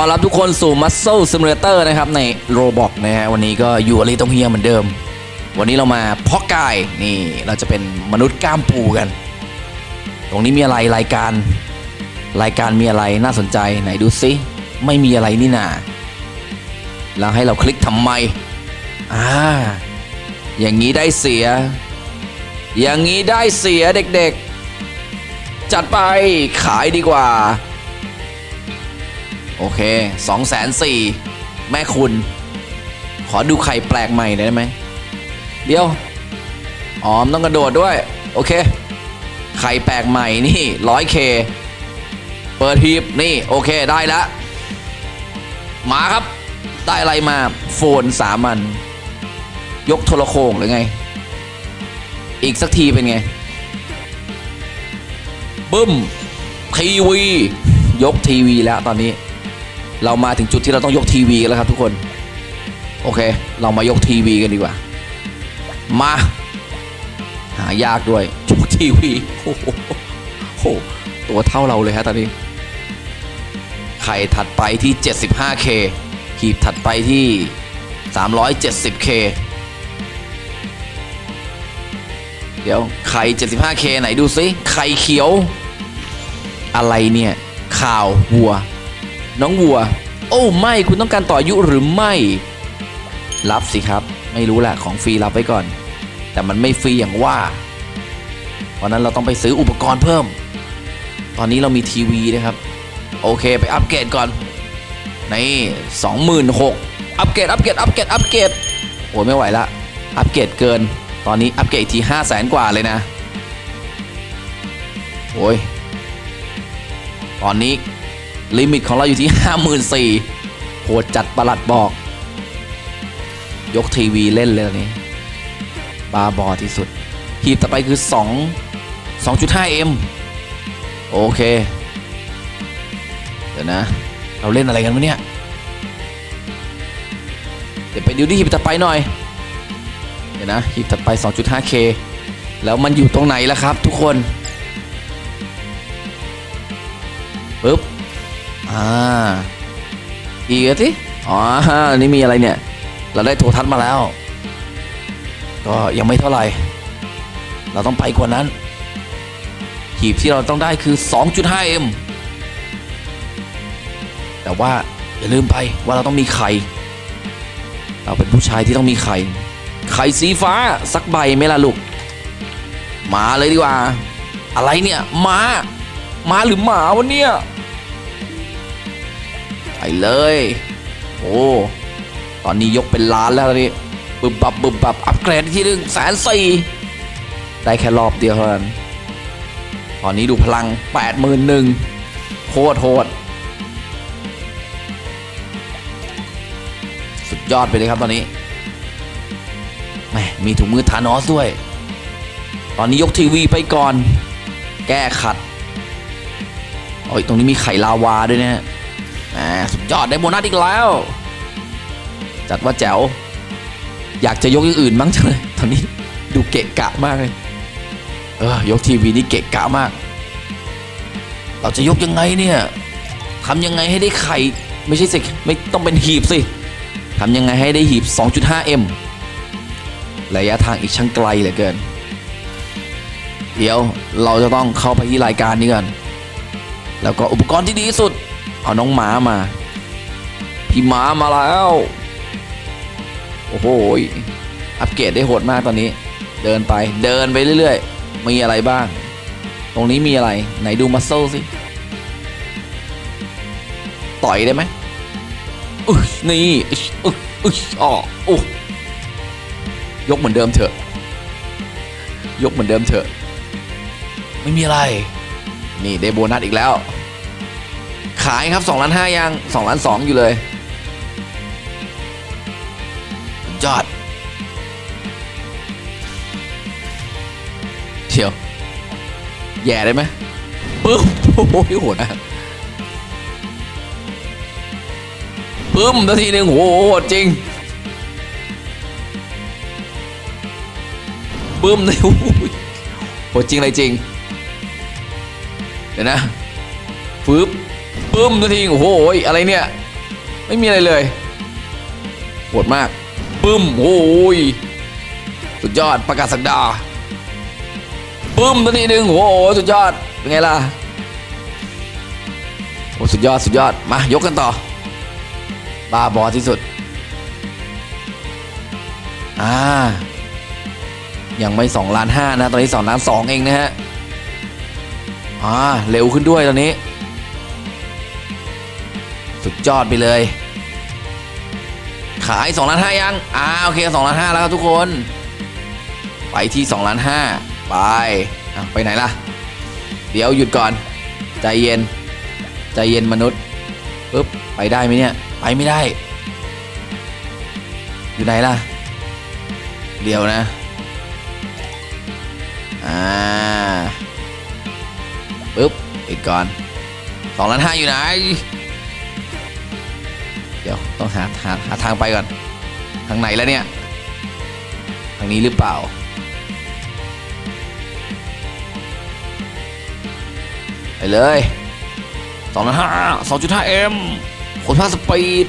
ต้อนรับทุกคนสู่ Muscle Simulator นะครับในโรบอกนะฮะวันนี้ก็อยู่อะไรตรงเฮียเหมือนเดิม วันนี้เรามาเพาะกายนี่เราจะเป็นมนุษย์กล้ามปูกัน ตรงนี้มีอะไรรายการรายการมีอะไรน่าสนใจไหนดูซิไม่มีอะไรนี่นาแล้วให้เราคลิกทำไมอ่าอย่างนี้ได้เสีย อย่างนี้ได้เสียเด็กๆ จัดไปขายดีกว่า โอเคสองแสนสี่แม่คุณ ขอดูไข่แปลกใหม่ได้ไหม เดี๋ยวอ๋อมต้องกระโดดด้วย โอเค ไข่แปลกใหม่นี่ร้อยเคเปิดทีบนี่ โอเคได้แล้วมาครับ ได้อะไรมาโฟนสามัน ยกโทรโคงหรือไง อีกสักทีเป็นไง บึ้ม ทีวี ยกทีวีแล้วตอนนี้ เรามาถึงจุดที่เราต้องยกทีวีกันแล้วครับทุกคน โอเค เรามายกทีวีกันดีกว่า มา หายากด้วยยกทีวีโอ้โหโอ้โหตัวเท่าเราเลยฮะตอนนี้ไข่ถัดไปที่ 75K หีบถัดไปที่ 370K เดี๋ยวไข่ 75K ไหนดูซิไข่เขียว อะไรเนี่ย ข่าววัว น้องวัว โอ้ไม่คุณต้องการต่ออยุหรือไม่ รับสิครับ ไม่รู้แหละของฟรีรับไว้ก่อน แต่มันไม่ฟรีอย่างว่า เพราะนั้นเราต้องไปซื้ออุปกรณ์เพิ่ม ตอนนี้เรามีทีวีนะครับ โอเคไปอัปเกรดก่อนนี่สองหมื่นหกอัปเกรดอัปเกรดอัปเกรดอัปเกรดโอ้ยไม่ไหวละอัปเกรดเกิน ตอนนี้อัปเกรดอีกทีห้าแสนกว่าเลยนะโอ้ยตอนนี้ ลิมิตของเราอยู่ที่ 54,000โหดจัดประหลัดบอก ยกทีวีเล่นเลยตอนนี้บาบอที่สุด หีบต่อไปคือ 2 2.5M โอเค เดี๋ยวนะ เราเล่นอะไรกันวะเนี่ย เดี๋ยวไปดูที่หีบต่อไปหน่อย เดี๋ยวนะ หีบต่อไป 2.5K แล้วมันอยู่ตรงไหนล่ะครับทุกคนปึ๊บ อ่าอีกสิอ๋อนี่มีอะไรเนี่ย เราได้โทรทัศน์มาแล้ว ก็ยังไม่เท่าไหร่ เราต้องไปกว่านั้น หีบที่เราต้องได้คือ 2.5M แต่ว่าอย่าลืมไปว่าเราต้องมีไข่ เราเป็นผู้ชายที่ต้องมีไข่ ไข่สีฟ้าสักใบไหมล่ะลูก มาเลยดีกว่า อะไรเนี่ย มา มาหรือหมาวะเนี่ย ไปเลย โอ้ ตอนนี้ยกเป็นล้านแล้วตอนนี้บึบบับบึบบับอัปเกรดที่หนึ่งแสนสี่ได้แค่รอบเดียวเท่านั้น ตอนนี้ดูพลังแปดหมื่นหนึ่งโคตรโหด สุดยอดไปเลยครับตอนนี้แหมมีถุงมือทานอสด้วย ตอนนี้ยกทีวีไปก่อน แก้ขัดโอ้ยตรงนี้มีไข่ลาวาด้วยนะฮะ สุดยอดได้โบนัสอีกแล้ว จัดว่าแจ๋ว อยากจะยกอย่างอื่นบ้งจังเลยตอนนี้ดูเกะกะมากเลย เออยกทีวีนี่เกะกะมาก เราจะยกยังไงเนี่ยทำยังไงให้ได้ไข่ ไม่ใช่สิไม่ต้องเป็นหีบสิทำยังไงให้ได้หีบ 2.5M ระยะทางอีกช่างไกลเหลือเกิน เดี๋ยวเราจะต้องเข้าไปที่รายการนี้ก่อนแล้วก็อุปกรณ์ที่ดีที่สุด เอาน้องหมามา พี่หมามาแล้ว โอ้โห อัปเกรดได้โหดมากตอนนี้ เดินไป เดินไปเรื่อยๆ มีอะไรบ้าง ตรงนี้มีอะไร ไหนดูมัสเซลสิ ต่อยได้ไหมอุ้ยนี่อุ้ยอุ้ยอ๋อโอ้ยกเหมือนเดิมเถอะ ยกเหมือนเดิมเถอะ ไม่มีอะไร นี่ได้โบนัสอีกแล้ว ขายครับ2ล้าน5ยัง2ล้าน2อยู่เลยยอดเดี๋ยวแย่ได้ไหมปึ๊บโอ้โหโหดนะปึ๊มนาทีหนึ่งโหดจริงปึ๊มเลยโหดจริงอะไรจริง เดี๋ยวนะฟึบ ปึ้มทันทีโอ้โหอะไรเนี่ย ไม่มีอะไรเลยปวดมากปึ้มโอ้ยสุดยอดประกาศสักดาปึ้มตัวนี้หนึ่งโอ้โหสุดยอดเป็นไงล่ะโอ้สุดยอดสุดยอดมายกกันต่อบ้าบอที่สุดอ่ายังไม่2ล้านห้านะ ตอนนี้2ล้านสองเองนะฮะอ่าเร็วขึ้นด้วยตอนนี้ สุดยอดไปเลย ขาย2ล้านห้ายัง อ่าโอเค2ล้านห้าแล้วครับทุกคน ไปที่2ล้านห้าไปไปไหนล่ะ เดี๋ยวหยุดก่อน ใจเย็น ใจเย็นมนุษย์ปึ๊บไปได้ไหมเนี่ย ไปไม่ได้ อยู่ไหนล่ะ เดี๋ยวนะอ่าปึ๊บปิดก่อนสองล้านห้าอยู่ไหน ดี๋ยวต้องหาหาหาทางไปก่อน ทางไหนแล้วเนี่ย ทางนี้หรือเปล่า ไปเลยสองล้านห้าสองจุดห้าเอ็มขนพาสปีด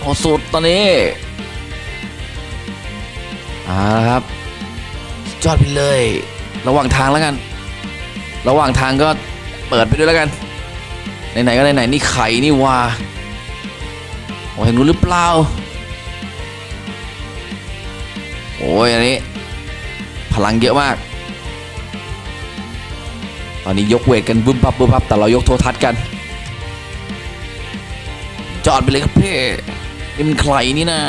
โหดสุดตอนนี้อาครับสุดยอดไปเลย ระหว่างทางแล้วกัน ระหว่างทางก็เปิดไปด้วยแล้วกัน ไหนๆก็ไหนๆนี่ไข่นี่ว่า โอ้เห็นรู้หรือเปล่า โอ้ยอันนี้ พลังเยอะมาก ตอนนี้ยกเวทกันบึ้มบับบึ้มบับ แต่เรายกโทรทัศน์กัน จอดไปเลยครับเพ่นี่มันใครนี่นะ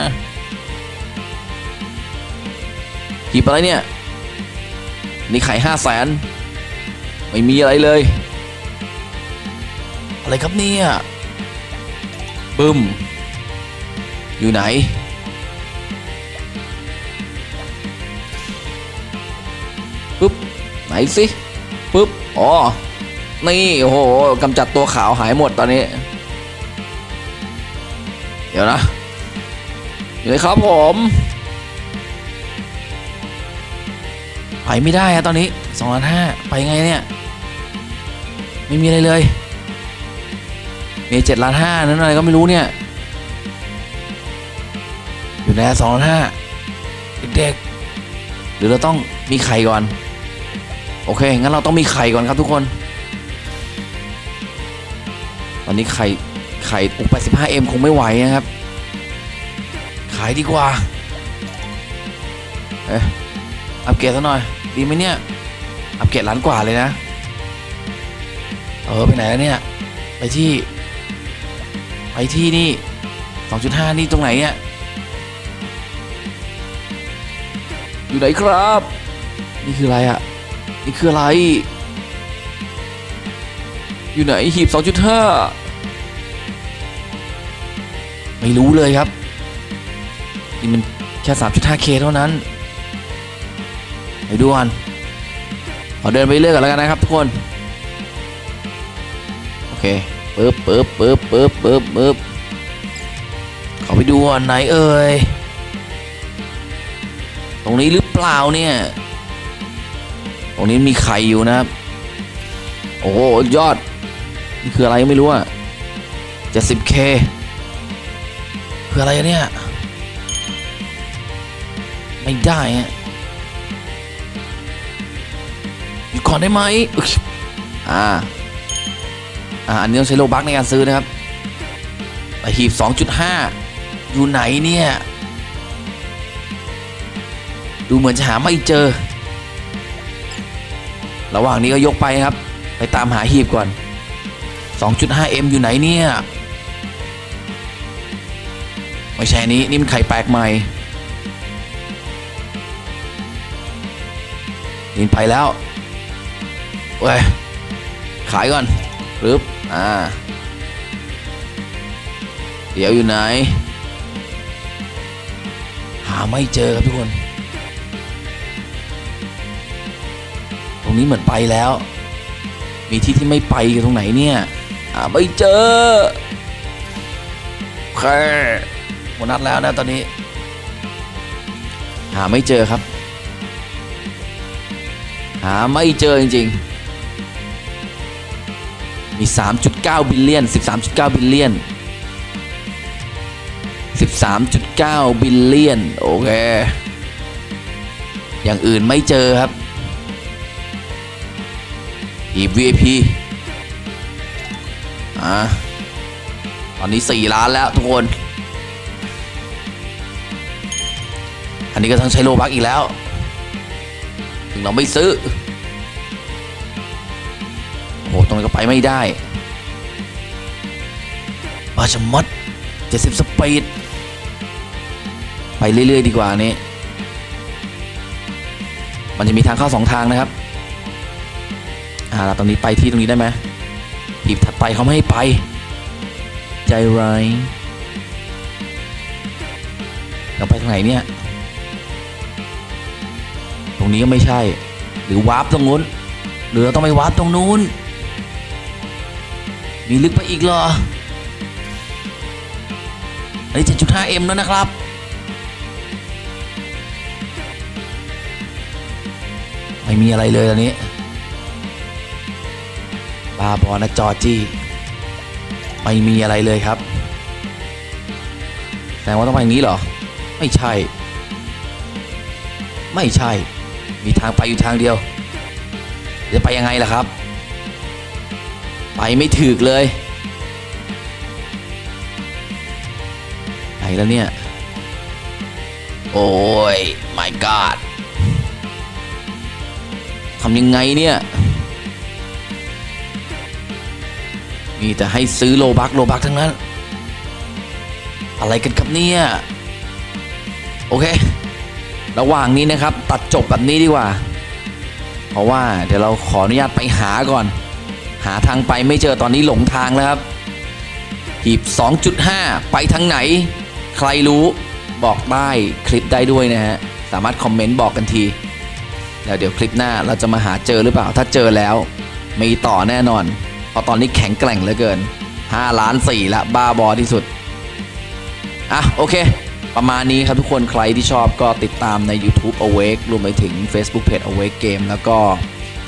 หีบอะไรเนี่ย นี่ไข่ห้าแสนไม่มีอะไรเลย อะไรครับเนี่ยบึ้ม อยู่ไหน ปึ๊บ ไหนสิ ปึ๊บ อ๋อ นี่โอ้โหกำจัดตัวขาวหายหมดตอนนี้ เดี๋ยวนะ อยู่ไหนครับผม ไปไม่ได้อะตอนนี้สองล้านห้าไปไงเนี่ย ไม่มีอะไรเลย มีเจ็ดล้านห้านั้นอะไรก็ไม่รู้เนี่ย อยู่ในสองล้านห้าเด็กๆหรือเราต้องมีไข่ก่อน โอเค งั้นเราต้องมีไข่ก่อนครับทุกคน ตอนนี้ไข่ไข่อุป15 m คงไม่ไหวนะครับ ขายดีกว่า เอ๊ะอัปเกรดซะหน่อย ดีไหมเนี่ย อัปเกรดล้านกว่าเลยนะ เออ ไปไหนแล้วเนี่ย ไปที่ ไปที่นี่2.5นี่ตรงไหนเนี่ย อยู่ไหนครับ นี่คืออะไรอะนี่คืออะไร อยู่ไหนหีบ 2.5 ไม่รู้เลยครับ นี่มันแค่ 3.5k เท่านั้น ไปดูกันขอเดินไปเรื่อยกันแล้วกันนะครับทุกคน โอเคปึ๊บปึ๊บปึ๊บปึ๊บปึ๊บปึ๊บขอไปดูอันไหนเอ่ย รงนี้หรือเปล่าเนี่ย ตรงนี้มีไข่อยู่นะครับ โอ้โหยอด นี่คืออะไรไม่รู้อะ 70k คืออะไรเนี่ย ไม่ได้ฮะหยุดก่อนได้ไหมอ่า อ่า อันนี้ต้องใช้โลบักในการซื้อนะครับไปหีบ 2.5 อยู่ไหนเนี่ย ดูเหมือนจะหาไม่เจอ ระหว่างนี้ก็ยกไปครับ ไปตามหาหีบก่อน 2.5m อยู่ไหนเนี่ย ไม่ใช่นี้นี่มันไข่แปลกใหม่นินไปแล้วเว้ย ขายก่อนปึ๊บอ่า เดี๋ยวอยู่ไหน หาไม่เจอครับทุกคน รงนี้เหมือนไปแล้ว มีที่ที่ไม่ไปกันตรงไหนเนี่ยอ่าไม่เจอโอเคหมดนัดแล้วนะตอนนี้ หาไม่เจอครับ หาไม่เจอจริงๆ มี 3.9 บิลเลียน 13.9 บิลเลียน13.9 บิลเลียน โอเค อย่างอื่นไม่เจอครับ อีบ VIP อะตอนนี้ 4 ล้านแล้วทุกคน อันนี้ก็ต้องใช้โลบักอีกแล้ว ถึงเราไม่ซื้อโอ้โหตรงนี้ก็ไปไม่ได้ว่าจะมด70 สปีด ไปเรื่อย ๆ ดีกว่านี้ มันจะมีทางเข้าสองทางนะครับาเราตรงนี้ไปที่ตรงนี้ได้ไหมอีบถัดไปเขาไม่ให้ไป ใจร้ายเราไปทางไหนเนี่ย ตรงนี้ก็ไม่ใช่ หรือวาร์ปตรงนู้น หรือเราต้องไปวาร์ปตรงนู้น มีลึกไปอีกเหรอ อันนี้ 7.5M แล้วนะครับไม่มีอะไรเลยตอนนี้ บาบอนะจอจี้ไม่มีอะไรเลยครับแสดงว่าต้องไปอย่างนี้เหรอ ไม่ใช่ ไม่ใช่ มีทางไปอยู่ทางเดียว จะไปยังไงล่ะครับ ไปไม่ถึกเลยไหนแล้วเนี่ย โอ้ย my god ทำยังไงเนี่ย มีแต่ให้ซื้อโลบักโลบักทั้งนั้น อะไรกันครับเนี่ย โอเค ระหว่างนี้นะครับ ตัดจบแบบนี้ดีกว่า เพราะว่าเดี๋ยวเราขออนุญาตไปหาก่อน หาทางไปไม่เจอตอนนี้หลงทางแล้วครับหีบ 2.5 ไปทางไหน ใครรู้บอกใต้คลิปได้ด้วยนะฮะ สามารถคอมเมนต์บอกกันทีแล้วเดี๋ยวคลิปหน้าเราจะมาหาเจอหรือเปล่า ถ้าเจอแล้ว มีต่อแน่นอน เพราะตอนนี้แข็งแกร่งเหลือเกิน 5 ล้าน4ละบ้าบอที่สุด อะ โอเค ประมาณนี้ครับทุกคนใครที่ชอบก็ติดตามใน YouTube Awake รวมไปถึง Facebook Page Awake Game แล้วก็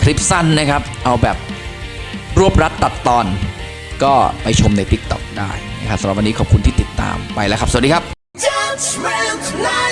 คลิปสั้นนะครับ เอาแบบรวบรัดตัดตอน ก็ไปชมใน TikTok ได้นะครับสำหรับวันนี้ขอบคุณที่ติดตามไปแล้วครับ สวัสดีครับ Judgment Night.